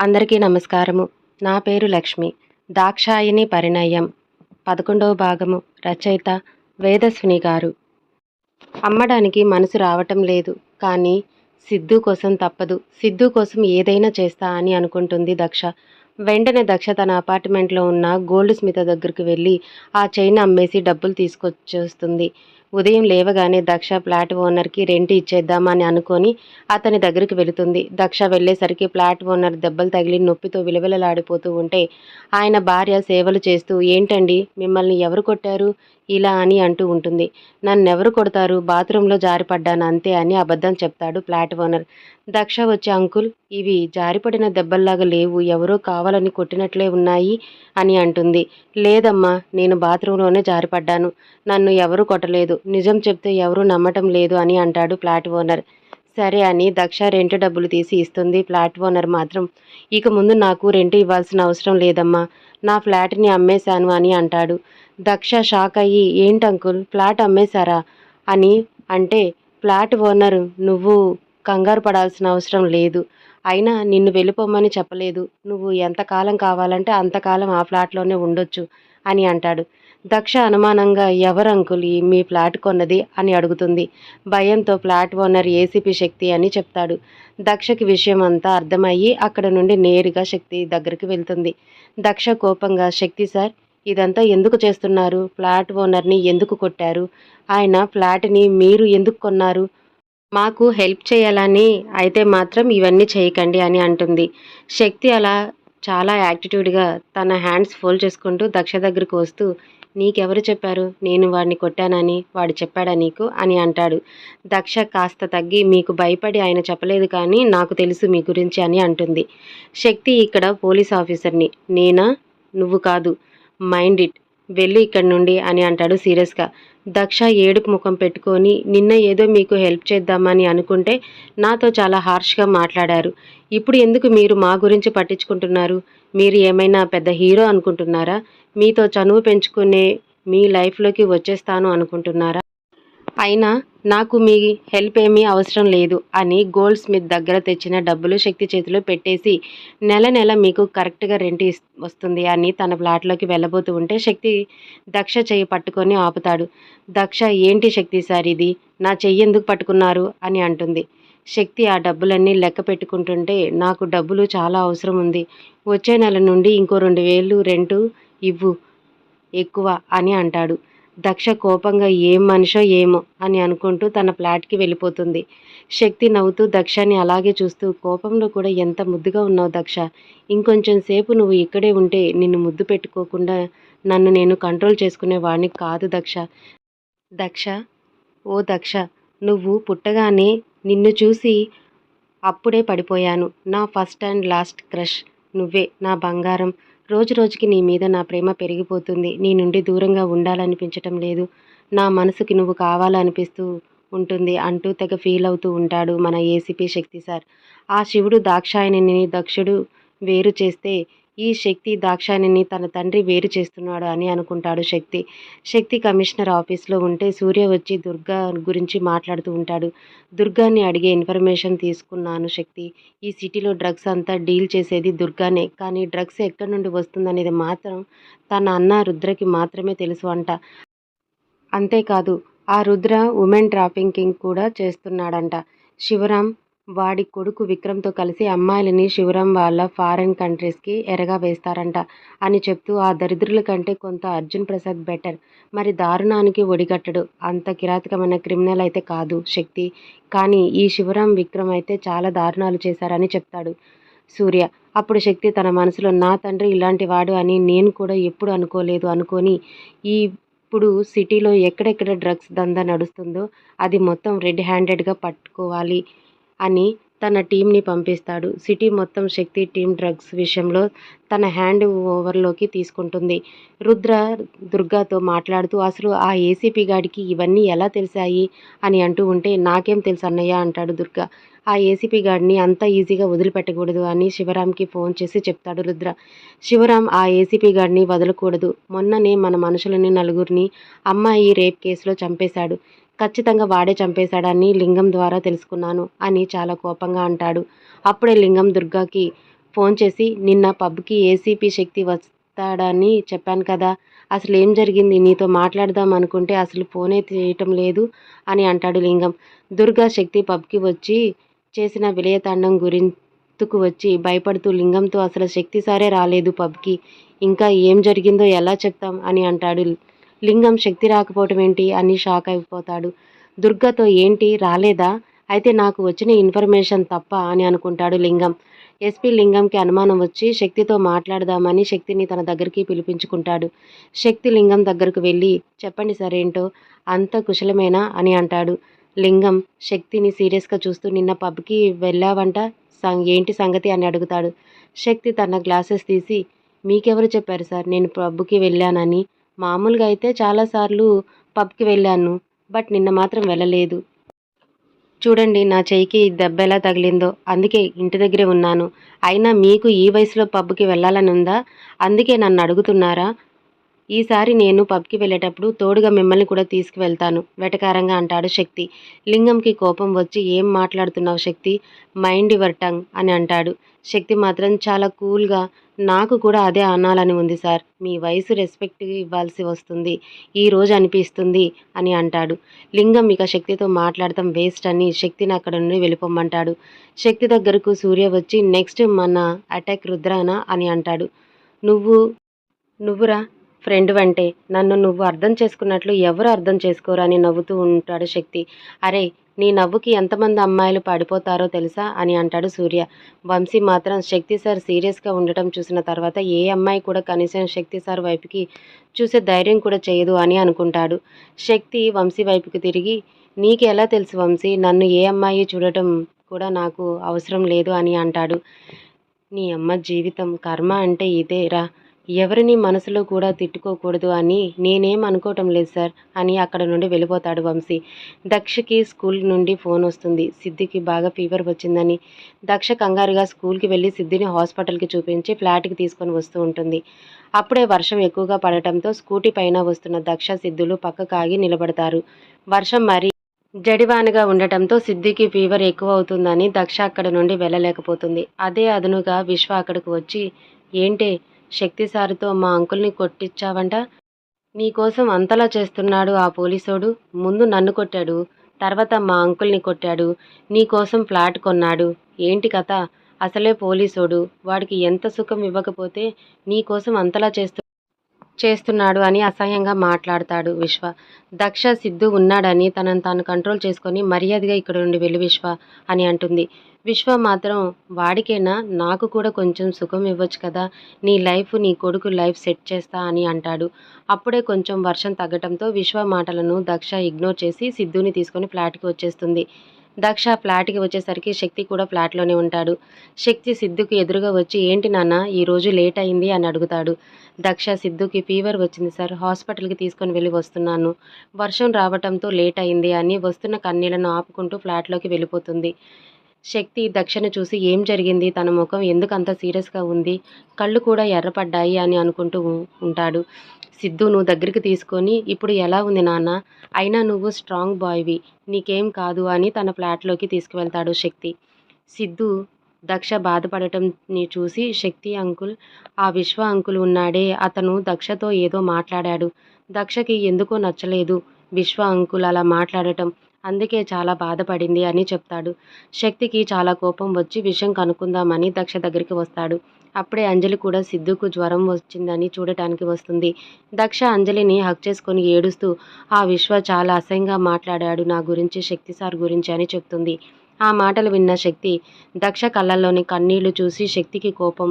అందరికీ నమస్కారము. నా పేరు లక్ష్మి. దాక్షాయిని పరిణయం. పదకొండవ భాగము. రచయిత వేదస్విని గారు. అమ్మడానికి మనసు రావటం లేదు. కానీ సిద్ధు కోసం తప్పదు. సిద్ధు కోసం ఏదైనా చేస్తా అని అనుకుంటుంది దక్ష. వెంటనే దక్ష తన అపార్ట్మెంట్లో ఉన్న గోల్డ్ స్మిత దగ్గరికి వెళ్ళి ఆ చైన్ అమ్మేసి డబ్బులు తీసుకొచ్చేస్తుంది. ఉదయం లేవగానే దక్ష ఫ్లాట్ ఓనర్కి రెంట్ ఇచ్చేద్దామని అనుకొని అతని దగ్గరికి వెళుతుంది. దక్ష వెళ్ళేసరికి ఫ్లాట్ ఓనర్ దెబ్బలు తగిలి నొప్పితో విలవిలలాడిపోతూ ఉంటే ఆయన భార్య సేవలు చేస్తూ ఏంటండి? మిమ్మల్ని ఎవరు కొట్టారు? ఇలా అని అంటూ ఉంటుంది. నన్నెవరు కొడతారు? బాత్రూంలో జారిపడ్డాను అంతే అని అబద్ధం చెప్తాడు ఫ్లాట్ ఓనర్. దక్ష వచ్చి అంకుల్ ఇవి జారిపడిన దెబ్బల్లాగా లేవు. ఎవరో కావాలని కొట్టినట్లే ఉన్నాయి అని అంటుంది. లేదమ్మా నేను బాత్రూంలోనే జారిపడ్డాను. నన్ను ఎవరు కొట్టలేదు. నిజం చెప్తే ఎవరు నమ్మటం లేదు అని అంటాడు ఫ్లాట్ ఓనర్. సరే అని దక్ష రెంట్ డబ్బులు తీసి ఇస్తుంది ఫ్లాట్ ఓనర్ మాత్రం. ఇక ముందు నాకు రెంట్ ఇవ్వాల్సిన అవసరం లేదమ్మా. నా ఫ్లాట్ని అమ్మేశాను అని అంటాడు. దక్ష షాక్ అయ్యి ఏంటి అంకుల్ ఫ్లాట్ అమ్మేశారా? అని అంటే ఫ్లాట్ ఓనర్ నువ్వు కంగారు పడాల్సిన అవసరం లేదు. అయినా నిన్ను వెళ్ళిపోమని చెప్పలేదు. నువ్వు ఎంతకాలం కావాలంటే అంతకాలం ఆ ఫ్లాట్లోనే ఉండొచ్చు అని అంటాడు. దక్ష అనుమానంగా ఎవరు అంకుల్? మీ ఫ్లాట్ కొన్నది? అని అడుగుతుంది. భయంతో ఫ్లాట్ ఓనర్ ఏసీపీ శక్తి అని చెప్తాడు. దక్షకి విషయం అంతా అర్థమయ్యి అక్కడ నుండి నేరుగా శక్తి దగ్గరికి వెళ్తుంది. దక్ష కోపంగా శక్తి సార్ ఇదంతా ఎందుకు చేస్తున్నారు? ఫ్లాట్ ఓనర్ని ఎందుకు కొట్టారు? ఆయన ఫ్లాట్ని మీరు ఎందుకు కొన్నారు? మాకు హెల్ప్ చేయాలని అయితే మాత్రం ఇవన్నీ చేయకండి అని అంటుంది. శక్తి అలా చాలా యాటిట్యూడ్గా తన హ్యాండ్స్ ఫోల్డ్ చేసుకుంటూ దక్ష దగ్గరకు వస్తూ నీకెవరు చెప్పారు? నేను వాడిని కొట్టానని వాడు చెప్పాడా నీకు? అని అంటాడు. దక్ష కాస్త తగ్గి మీకు భయపడి ఆయన చెప్పలేదు కానీ నాకు తెలుసు మీ గురించి అని అంటుంది. శక్తి ఇక్కడ పోలీస్ ఆఫీసర్ని నేనా? నువ్వు కాదు. మైండ్ ఇట్ వెళ్ళి ఇక్కడి నుండి అని అంటాడు సీరియస్గా. దక్ష ఏడుపు ముఖం పెట్టుకొని నిన్న ఏదో మీకు హెల్ప్ చేద్దామని అనుకుంటే నాతో చాలా హార్ష్గా మాట్లాడారు. ఇప్పుడు ఎందుకు మీరు మా గురించి పట్టించుకుంటున్నారు? మీరు ఏమైనా పెద్ద హీరో అనుకుంటున్నారా? మీతో చనువు పెంచుకునే మీ లైఫ్లోకి వచ్చేస్తాను అనుకుంటున్నారా? అయినా నాకు మీ హెల్ప్ ఏమీ అవసరం లేదు అని గోల్డ్ స్మిత్ దగ్గర తెచ్చిన డబ్బులు శక్తి చేతిలో పెట్టేసి నెల నెల మీకు కరెక్ట్గా రెంట్ వస్తుంది అని తన ఫ్లాట్లోకి వెళ్ళబోతూ ఉంటే శక్తి దక్ష చెయ్యి పట్టుకొని ఆపుతాడు. దక్ష ఏంటి శక్తి సార్ ఇది? నా చెయ్యి ఎందుకు పట్టుకున్నారు? అని అంటుంది. శక్తి ఆ డబ్బులన్నీ లెక్క పెట్టుకుంటుంటే నాకు డబ్బులు చాలా అవసరం ఉంది. వచ్చే నెల నుండి ఇంకో రెండు వేలు రెంటు ఇవ్వు ఎక్కువ అని అంటాడు. దక్ష కోపంగా ఏం మనిషో ఏమో అని అనుకుంటూ తన ఫ్లాట్కి వెళ్ళిపోతుంది. శక్తి నవ్వుతూ దక్షని అలాగే చూస్తూ కోపంలో కూడా ఎంత ముద్దుగా ఉన్నావు దక్ష? ఇంకొంచెం సేపు నువ్వు ఇక్కడే ఉంటే నిన్ను ముద్దు పెట్టుకోకుండా నన్ను నేను కంట్రోల్ చేసుకునేవాడిని కాదు దక్ష. దక్ష? ఓ దక్ష నువ్వు పుట్టగానే నిన్ను చూసి అప్పుడే పడిపోయాను. నా ఫస్ట్ అండ్ లాస్ట్ క్రష్ నువ్వే నా బంగారం. రోజు రోజుకి నీ మీద నా ప్రేమ పెరిగిపోతుంది. నీ నుండి దూరంగా ఉండాలనిపించటం లేదు. నా మనసుకి నువ్వు కావాలనిపిస్తూ ఉంటుంది అంటూ తెగ ఫీల్ అవుతూ ఉంటాడు మన ఏసీపీ శక్తి సార్. ఆ శివుడు దాక్షాయణిని దక్షుడు వేరు చేస్తే ఈ శక్తి దాక్షాయణిని తన తండ్రి వేరు చేస్తున్నాడు అని అనుకుంటాడు శక్తి. శక్తి కమిషనర్ ఆఫీస్లో ఉంటే సూర్య వచ్చి దుర్గా గురించి మాట్లాడుతూ ఉంటాడు. దుర్గాని అడిగే ఇన్ఫర్మేషన్ తీసుకున్నాను శక్తి. ఈ సిటీలో డ్రగ్స్ అంతా డీల్ చేసేది దుర్గానే. కానీ డ్రగ్స్ ఎక్కడి నుండి వస్తుందనేది మాత్రం తన అన్న రుద్రకి మాత్రమే తెలుసు అంట. అంతేకాదు ఆ రుద్ర ఉమెన్ ట్రాఫికింగ్ కూడా చేస్తున్నాడంట. శివరాం వాడి కొడుకు విక్రమ్తో కలిసి అమ్మాయిలని శివరాం వాళ్ళ ఫారెన్ కంట్రీస్కి ఎరగా వేస్తారంట అని చెప్తూ ఆ దరిద్రుల కంటే కొంత అర్జున్ ప్రసాద్ బెటర్. మరి దారుణానికి ఒడిగట్టడు. అంత కిరాతకమైన క్రిమినల్ అయితే కాదు శక్తి. కానీ ఈ శివరాం విక్రమ్ అయితే చాలా దారుణాలు చేశారని చెప్తాడు సూర్య. అప్పుడు శక్తి తన మనసులో నా తండ్రి ఇలాంటి వాడు అని నేను కూడా ఎప్పుడు అనుకోలేదు అనుకొని ఈ ఇప్పుడు సిటీలో ఎక్కడెక్కడ డ్రగ్స్ దందా నడుస్తుందో అది మొత్తం రెడ్ హ్యాండెడ్గా పట్టుకోవాలి. అని తన టీంని పంపిస్తాడు. సిటీ మొత్తం శక్తి టీం డ్రగ్స్ విషయంలో తన హ్యాండ్ ఓవర్లోకి తీసుకుంటుంది. రుద్ర దుర్గాతో మాట్లాడుతూ అసలు ఆ ఏసీపీ గాడికి ఇవన్నీ ఎలా తెలిసాయి? అని అంటూ ఉంటే నాకేం తెలుసు అన్నయ్య అంటాడు దుర్గా. ఆ ఏసీపీ గాడిని అంత ఈజీగా వదిలిపెట్టకూడదు అని శివరాంకి ఫోన్ చేసి చెప్తాడు రుద్ర. శివరాం ఆ ఏసీపీ గాడిని వదలకూడదు. మొన్ననే మన మనుషులని నలుగురిని అమ్మాయి రేప్ కేసులో చంపేశాడు. ఖచ్చితంగా వాడే చంపేశాడని లింగం ద్వారా తెలుసుకున్నాను అని చాలా కోపంగా అంటాడు. అప్పుడే లింగం దుర్గాకి ఫోన్ చేసి నిన్న పబ్కి ఏసీపీ శక్తి వస్తాడని చెప్పాను కదా అసలు ఏం జరిగింది? నీతో మాట్లాడదాం అనుకుంటే అసలు ఫోనే తీయటం లేదు అని అంటాడు లింగం. దుర్గా శక్తి పబ్కి వచ్చి చేసిన విలయతాండం గురింతుకు వచ్చి భయపడుతూ లింగంతో అసలు శక్తి సారే రాలేదు పబ్కి ఇంకా ఏం జరిగిందో ఎలా చెప్తాం అని అంటాడు లింగం శక్తి రాకపోవటం ఏంటి? అని షాక్ అయిపోతాడు. దుర్గతో ఏంటి? రాలేదా? అయితే నాకు వచ్చిన ఇన్ఫర్మేషన్ తప్ప అని అనుకుంటాడు లింగం. ఎస్పీ లింగంకి అనుమానం వచ్చి శక్తితో మాట్లాడదామని శక్తిని తన దగ్గరికి పిలిపించుకుంటాడు. శక్తి లింగం దగ్గరకు వెళ్ళి చెప్పండి సార్ ఏంటో? అంత కుశలమేనా? అని అంటాడు. లింగం శక్తిని సీరియస్గా చూస్తూ నిన్న పబ్కి వెళ్ళావంట? సం ఏంటి సంగతి? అని అడుగుతాడు. శక్తి తన గ్లాసెస్ తీసి మీకెవరు చెప్పారు సార్? నేను పబ్కి వెళ్ళానని. మామూలుగా అయితే చాలాసార్లు పబ్కి వెళ్ళాను బట్ నిన్న మాత్రం వెళ్ళలేదు. చూడండి నా చెయ్యికి దెబ్బ ఎలా తగిలిందో. అందుకే ఇంటి దగ్గరే ఉన్నాను. అయినా మీకు ఈ వయసులో పబ్కి వెళ్ళాలని ఉందా అందుకే నన్ను అడుగుతున్నారా? ఈసారి నేను పబ్కి వెళ్ళేటప్పుడు తోడుగా మిమ్మల్ని కూడా తీసుకువెళ్తాను వెటకారంగా అంటాడు శక్తి. లింగంకి కోపం వచ్చి ఏం మాట్లాడుతున్నావు శక్తి? మైండ్ యువర్ టంగ్ అని అంటాడు. శక్తి మాత్రం చాలా కూల్గా నాకు కూడా అదే అనాలని ఉంది సార్. మీ వయసు రెస్పెక్ట్ ఇవ్వాల్సి వస్తుంది ఈ రోజు అనిపిస్తుంది అని అంటాడు. లింగం ఇక శక్తితో మాట్లాడటం వేస్ట్ అని శక్తిని అక్కడ నుండి వెళ్ళిపోమ్మంటాడు. శక్తి దగ్గరకు సూర్య వచ్చి నెక్స్ట్ మన అటాక్ రుద్రానా? అని అంటాడు. నువ్వు నువ్వురా ఫ్రెండ్ అంటే నన్ను నువ్వు అర్థం చేసుకున్నట్లు ఎవరు అర్థం చేసుకోరు అని నవ్వుతూ ఉంటాడు శక్తి. అరే నీ నవ్వుకి ఎంతమంది అమ్మాయిలు పడిపోతారో తెలుసా అని అంటాడు సూర్య. వంశీ మాత్రం శక్తి సార్ సీరియస్గా ఉండటం చూసిన తర్వాత ఏ అమ్మాయి కూడా కనీసం శక్తి సార్ వైపుకి చూసే ధైర్యం కూడా చేయదు అని అనుకుంటాడు. శక్తి వంశీ వైపుకి తిరిగి నీకు ఎలా తెలుసు వంశీ నన్ను ఏ అమ్మాయి చూడటం కూడా నాకు అవసరం లేదు అని అంటాడు. నీ అమ్మ జీవితం కర్మ అంటే ఇదేరా ఎవరిని మనసులో కూడా తిట్టుకోకూడదు అని నేనేం అనుకోవటం లేదు సార్ అని అక్కడ నుండి వెళ్ళిపోతాడు వంశీ. దక్షకి స్కూల్ నుండి ఫోన్ వస్తుంది. సిద్ధికి బాగా ఫీవర్ వచ్చిందని. దక్ష కంగారుగా స్కూల్కి వెళ్ళి సిద్ధిని హాస్పిటల్కి చూపించి ఫ్లాట్కి తీసుకొని వస్తూ ఉంటుంది. అప్పుడే వర్షం ఎక్కువగా పడటంతో స్కూటీ పైన వస్తున్న దక్ష సిద్ధులు పక్కకు ఆగి నిలబడతారు. వర్షం మరీ జడివానగా ఉండటంతో సిద్ధికి ఫీవర్ ఎక్కువ అవుతుందని దక్ష అక్కడ నుండి వెళ్ళలేకపోతుంది. అదే అదునుగా విశ్వ అక్కడికి వచ్చి ఏంటే శక్తి సారుతో మా అంకుల్ని కొట్టించావంట. నీకోసం అంతలా చేస్తున్నాడు ఆ పోలీసోడు. ముందు నన్ను కొట్టాడు తర్వాత మా అంకుల్ని కొట్టాడు నీకోసం ఫ్లాట్ కొన్నాడు. ఏంటి కథ? అసలే పోలీసోడు. వాడికి ఎంత సుఖం ఇవ్వకపోతే నీకోసం అంతలా చేస్తు చేస్తున్నాడు అని అసహ్యంగా మాట్లాడతాడు విశ్వ. దక్ష సిద్ధు ఉన్నాడని తనను తాను కంట్రోల్ చేసుకొని మర్యాదగా ఇక్కడ నుండి వెళ్ళి విశ్వ అని అంటుంది. విశ్వ మాత్రం వాడికైనా? నాకు కూడా కొంచెం సుఖం ఇవ్వచ్చు కదా. నీ లైఫ్ నీ కొడుకు లైఫ్ సెట్ చేస్తా అని అంటాడు. అప్పుడే కొంచెం వర్షం తగ్గడంతో విశ్వ మాటలను దక్ష ఇగ్నోర్ చేసి సిద్ధుని తీసుకొని ఫ్లాట్కి వచ్చేస్తుంది. దక్ష ఫ్లాట్కి వచ్చేసరికి శక్తి కూడా ఫ్లాట్లోనే ఉంటాడు. శక్తి సిద్ధుకి ఎదురుగా వచ్చి ఏంటి నాన్న ఈరోజు లేట్ అయింది అని అడుగుతాడు. దక్ష సిద్ధుకి ఫీవర్ వచ్చింది సార్ హాస్పిటల్కి తీసుకొని వెళ్ళి వస్తున్నాను. వర్షం రావటంతో లేట్ అయింది అని వస్తున్న కన్నీళ్ళను ఆపుకుంటూ ఫ్లాట్లోకి వెళ్ళిపోతుంది. శక్తి దక్షను చూసి ఏం జరిగింది? తన ముఖం ఎందుకు అంత సీరియస్గా ఉంది? కళ్ళు కూడా ఎర్రపడ్డాయి అని అనుకుంటూ ఉంటాడు. సిద్ధు నువ్వు దగ్గరికి తీసుకొని ఇప్పుడు ఎలా ఉంది నాన్న? అయినా నువ్వు స్ట్రాంగ్ బాయ్వి నీకేం కాదు అని తన ఫ్లాట్లోకి తీసుకువెళ్తాడు శక్తి. సిద్ధు దక్ష బాధపడటంని చూసి శక్తి అంకుల్ ఆ విశ్వ అంకుల్ ఉన్నాడే. అతను దక్షతో ఏదో మాట్లాడాడు. దక్షకి ఎందుకో నచ్చలేదు. విశ్వ అంకుల్ అలా మాట్లాడటం. అందుకే చాలా బాధపడింది అని చెప్తాడు. శక్తికి చాలా కోపం వచ్చి విషయం కనుక్కుందామని దక్ష దగ్గరికి వస్తాడు. అప్పుడే అంజలి కూడా సిద్ధుకు జ్వరం వచ్చిందని చూడటానికి వస్తుంది. దక్ష అంజలిని హక్ చేసుకొని ఏడుస్తూ ఆ విశ్వ చాలా అసహ్యంగా మాట్లాడాడు నా గురించి శక్తి సార్ గురించి అని చెప్తుంది. ఆ మాటలు విన్న శక్తి దక్ష కళ్ళల్లోని కన్నీళ్ళు చూసి శక్తికి కోపం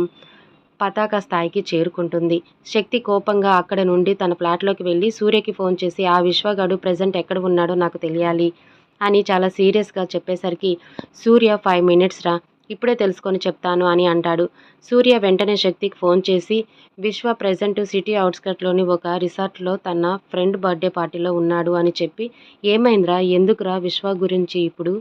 పతాక స్థాయికి చేరుకుంటుంది. శక్తి కోపంగా అక్కడ నుండి తన ఫ్లాట్లోకి వెళ్ళి సూర్యకి ఫోన్ చేసి ఆ విశ్వగాడు ప్రజెంట్ ఎక్కడ ఉన్నాడో నాకు తెలియాలి అని చాలా సీరియస్గా చెప్పేసరికి సూర్య ఫైవ్ మినిట్స్ రా ఇప్పుడే తెలుసుకొని చెప్తాను అని అంటాడు. సూర్య వెంటనే శక్తికి ఫోన్ చేసి విశ్వ ప్రజెంట్ సిటీ అవుట్స్కట్లోని ఒక రిసార్ట్లో తన ఫ్రెండ్ బర్త్డే పార్టీలో ఉన్నాడు అని చెప్పి ఏమైందిరా ఎందుకురా విశ్వ గురించి ఇప్పుడు?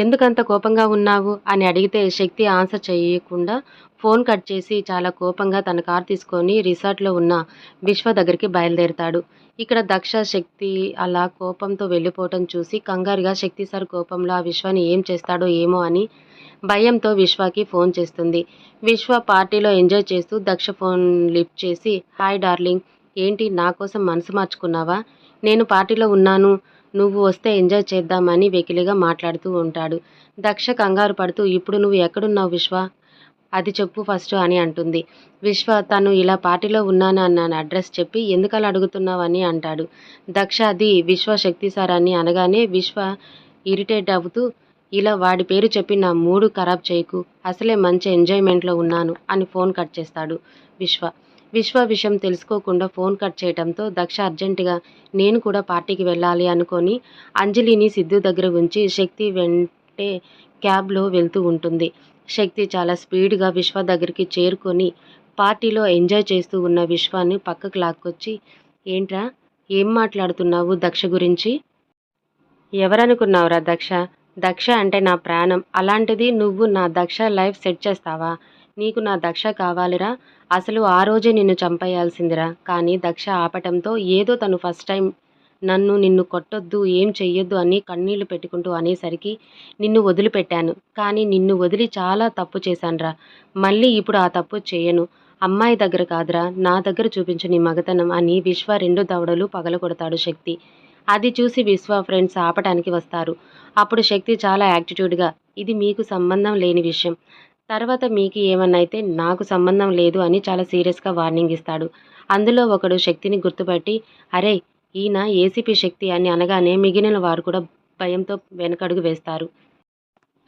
ఎందుకంత కోపంగా ఉన్నావు అని అడిగితే శక్తి ఆన్సర్ చేయకుండా ఫోన్ కట్ చేసి చాలా కోపంగా తన కార్ తీసుకొని రిసార్ట్లో ఉన్న విశ్వ దగ్గరికి బయలుదేరుతాడు. ఇక్కడ దక్ష శక్తి అలా కోపంతో వెళ్ళిపోవటం చూసి కంగారుగా శక్తి సార్ కోపంలో ఆ విశ్వాని ఏం చేస్తాడో ఏమో అని భయంతో విశ్వకి ఫోన్ చేస్తుంది. విశ్వ పార్టీలో ఎంజాయ్ చేస్తూ దక్ష ఫోన్ లిఫ్ట్ చేసి హాయ్ డార్లింగ్ ఏంటి నా కోసం మనసు మార్చుకున్నావా? నేను పార్టీలో ఉన్నాను నువ్వు వస్తే ఎంజాయ్ చేద్దామని వెకిలిగా మాట్లాడుతూ ఉంటాడు. దక్ష కంగారు పడుతూ ఇప్పుడు నువ్వు ఎక్కడున్నావు విశ్వ? అది చెప్పు ఫస్ట్ అని అంటుంది. విశ్వ తను ఇలా పార్టీలో ఉన్నాను అన్న అడ్రస్ చెప్పి ఎందుకు అలా అడుగుతున్నావు అని అంటాడు. దక్ష అది విశ్వ శక్తి సార్ అని అనగానే విశ్వ ఇరిటేట్ అవుతూ ఇలా వాడి పేరు చెప్పి నా మూడు ఖరాబ్ చేయకు. అసలే మంచి ఎంజాయ్మెంట్లో ఉన్నాను అని ఫోన్ కట్ చేస్తాడు విశ్వ. విశ్వ విషయం తెలుసుకోకుండా ఫోన్ కట్ చేయడంతో దక్ష అర్జెంటుగా నేను కూడా పార్టీకి వెళ్ళాలి అనుకొని అంజలిని సిద్ధు దగ్గర ఉంచి శక్తి వెంటే క్యాబ్లో వెళ్తూ ఉంటుంది. శక్తి చాలా స్పీడ్గా విశ్వ దగ్గరికి చేరుకొని పార్టీలో ఎంజాయ్ చేస్తూ ఉన్న విశ్వాన్ని పక్కకు లాక్కొచ్చి ఏంట్రా ఏం మాట్లాడుతున్నావు దక్ష గురించి? ఎవరనుకున్నావురా దక్ష? దక్ష అంటే నా ప్రాణం. అలాంటిది నువ్వు నా దక్ష లైఫ్ సెట్ చేస్తావా? నీకు నా దక్ష కావాలిరా. అసలు ఆ రోజే నిన్ను చంపేయాల్సిందిరా. కానీ దక్ష ఆపటంతో ఏదో తను ఫస్ట్ టైం నన్ను నిన్ను కొట్టొద్దు ఏం చెయ్యొద్దు అని కన్నీళ్ళు పెట్టుకుంటూ అనేసరికి నిన్ను వదిలిపెట్టాను. కానీ నిన్ను వదిలి చాలా తప్పు చేశానురా. మళ్ళీ ఇప్పుడు ఆ తప్పు చేయను. అమ్మాయి దగ్గర కాదురా. నా దగ్గర చూపించు నీ మగతనం అని విశ్వ రెండు దవడలు పగలగొడతాడు శక్తి. అది చూసి విశ్వ ఫ్రెండ్స్ ఆపటానికి వస్తారు. అప్పుడు శక్తి చాలా యాటిట్యూడ్గా ఇది మీకు సంబంధం లేని విషయం. తర్వాత మీకు ఏమన్నా అయితే నాకు సంబంధం లేదు అని చాలా సీరియస్గా వార్నింగ్ ఇస్తాడు. అందులో ఒకడు శక్తిని గుర్తుపట్టి అరే ఈయన ఏసీపీ శక్తి అని అనగానే మిగిలిన వారు కూడా భయంతో వెనకడుగు వేస్తారు.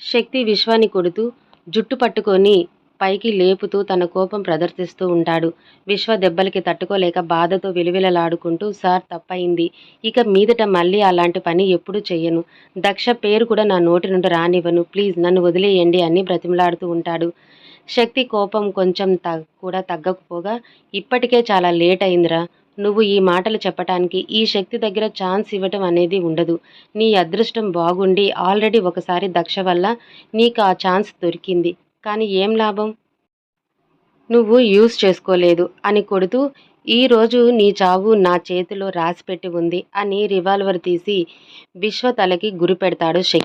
శక్తి విశ్వాన్ని కొడుతూ జుట్టు పట్టుకొని పైకి లేపుతూ తన కోపం ప్రదర్శిస్తూ ఉంటాడు. విశ్వ దెబ్బలకి తట్టుకోలేక బాధతో విలువిలలాడుకుంటూ సార్ తప్పయింది ఇక మీదట మళ్ళీ అలాంటి పని ఎప్పుడూ చెయ్యను. దక్ష పేరు కూడా నా నోటి నుండి రానివ్వను. ప్లీజ్ నన్ను వదిలేయండి అని బ్రతిమలాడుతూ ఉంటాడు. శక్తి కోపం కొంచెం త కూడా తగ్గకపోగా ఇప్పటికే చాలా లేట్ అయిందిరా. నువ్వు ఈ మాటలు చెప్పటానికి ఈ శక్తి దగ్గర ఛాన్స్ ఇవ్వటం అనేది ఉండదు. నీ అదృష్టం బాగుండి ఆల్రెడీ ఒకసారి దక్ష వల్ల నీకు ఆ ఛాన్స్ దొరికింది. కానీ ఏం లాభం? నువ్వు యూజ్ చేసుకోలేదు అని కొడుతూ ఈరోజు నీ చావు నా చేతిలో రాసిపెట్టి ఉంది అని రివాల్వర్ తీసి విశ్వ తలకి గురి పెడతాడు శక్తి.